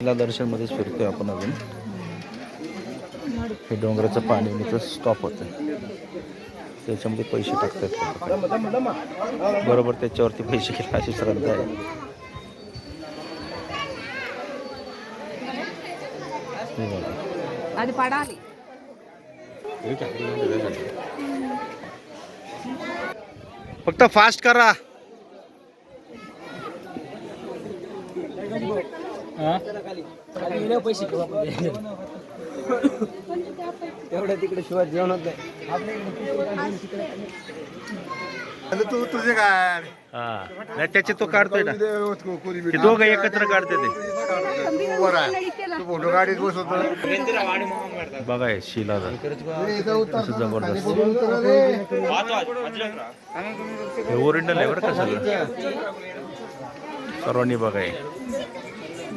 किल्ला दर्शनमध्येच फिरतोय आपण अजून. हे डोंगराचं पाणी तिथं स्टॉप होतं त्याच्यामध्ये पैसे टाकतात. बरोबर त्याच्यावरती पैसे घेतात अशी श्रद्धा आहे. फक्त फास्ट करा. तेवढ्या तिकडे शिवाय जेवण होत तू तुझे काय? हा. नाही त्याचे तो काढतोय ना. ते दोघं एकत्र काढते ते. फोटो गाडीत बसवतो बघा हे कसं जबरदस्त. हे ओरिजिनल आहे बरं का सगळं. सर्वांनी बघा हे